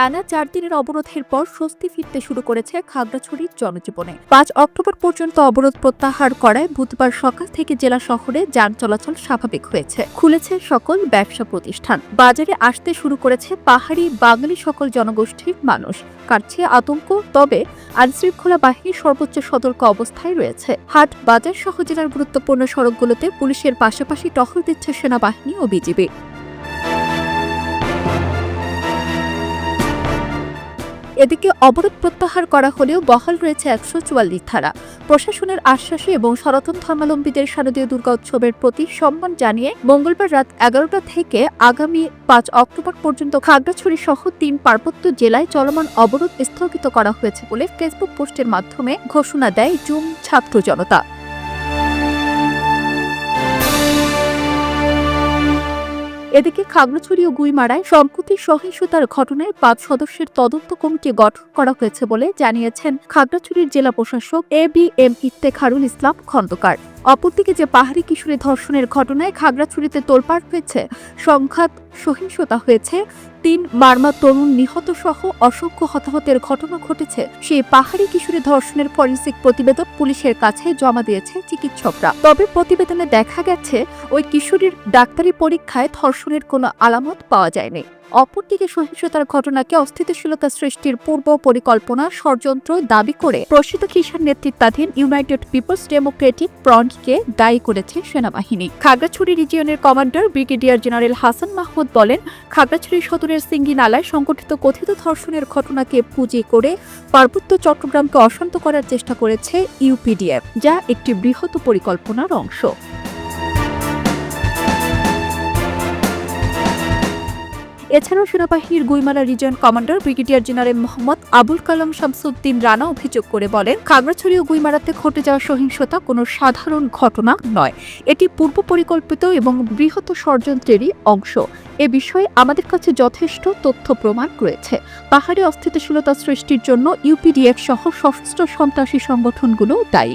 টানা চার দিনের অবরোধের পর স্বস্তি ফিরতে শুরু করেছে খাগড়াছড়ির জনজীবনে। পাঁচ অক্টোবর পর্যন্ত অবরোধ প্রত্যাহার করায় বুধবার সকাল থেকে জেলা শহরে যান চলাচল স্বাভাবিক হয়েছে। খুলেছে সকল ব্যবসা প্রতিষ্ঠান। বাজারে আসতে শুরু করেছে পাহাড়ি বাঙালি সকল জনগোষ্ঠীর মানুষ। কাটছে আতঙ্ক, তবে আইনশৃঙ্খলা বাহিনী সর্বোচ্চ সতর্ক অবস্থায় রয়েছে। হাট বাজার সহ জেলার গুরুত্বপূর্ণ সড়কগুলোতে পুলিশের পাশাপাশি টহল দিচ্ছে সেনাবাহিনী ও বিজিবি। এদিকে অবরোধ প্রত্যাহার করা হলেও বহাল রয়েছে একশো চুয়াল্লিশ ধারা। প্রশাসনের আশ্বাসে এবং সনাতন ধর্মাবলম্বীদের শারদীয় দুর্গা উৎসবের প্রতি সম্মান জানিয়ে মঙ্গলবার রাত এগারোটা থেকে আগামী পাঁচ অক্টোবর পর্যন্ত খাগড়াছড়ি সহ তিন পার্বত্য জেলায় চলমান অবরোধ স্থগিত করা হয়েছে বলে ফেসবুক পোস্টের মাধ্যমে ঘোষণা দেয় জুম ছাত্র জনতা। এদিকে খাগড়াছড়ি ও গুইমারায় সম্প্রতি সহিংসতার ঘটনায় পাঁচ সদস্যের তদন্ত কমিটি গঠন করা হয়েছে বলে জানিয়েছেন খাগড়াছড়ির জেলা প্রশাসক A B M Iftekharul Islam Khandakar. অপরদিকে যে পাহাড়ি কিশোরী ধর্ষণের ঘটনায় খাগড়াছড়িতে তোলপাড় হয়েছে, সংঘাত সহিংসতা হয়েছে, তিন মারমা তরুণ নিহত সহ অসংখ্য হতাহতের ঘটনা ঘটেছে। সেই পাহাড়ি কিশোরী ধর্ষণের ফরেন্সিক প্রতিবেদন পুলিশের কাছে জমা দিয়েছে চিকিৎসকরা। তবে প্রতিবেদনে দেখা গেছে, ওই কিশোরীর ডাক্তারি পরীক্ষায় ধর্ষণের কোনো আলামত পাওয়া যায়নি। অপরদিকে সহিংসতার ঘটনাকে অস্থিতিশীলতা সৃষ্টির পূর্ব পরিকল্পনা ষড়যন্ত্র দাবি করে প্রসিদ্ধ কিষাণ নেতৃত্বাধীন ইউনাইটেড পিপলস ডেমোক্রেটিক ফ্রন্টকে দায়ী করেছে সেনাবাহিনী। Khagrachhari রিজিয়নের commander brigadier general Hasan Mahmud বলেন, খাগড়াছড়ি সদরের সিঙ্গি নালায় সংগঠিত কথিত ধর্ষণের ঘটনাকে পুঁজি করে পার্বত্য চট্টগ্রামকে অশান্ত করার চেষ্টা করেছে ইউপিডিএফ, যা একটি বৃহৎ পরিকল্পনার অংশ। এছাড়াও সেনাবাহিনীর Guimara region commander brigadier general Mohammad Abul Kalam Shamsuddin Rana অভিযোগ করে বলেন, খাগড়াছড়ি ও গুইমারাতে ঘটে যাওয়া সহিংসতা কোনো সাধারণ ঘটনা নয়। এটি পূর্ব পরিকল্পিত এবং বৃহৎ ষড়যন্ত্রেরই অংশ। এ বিষয়ে আমাদের কাছে যথেষ্ট তথ্য প্রমাণ রয়েছে। পাহাড়ে অস্থিতিশীলতা সৃষ্টির জন্য ইউপিডিএফ সহ সশস্ত্র সন্ত্রাসী সংগঠনগুলো দায়ী।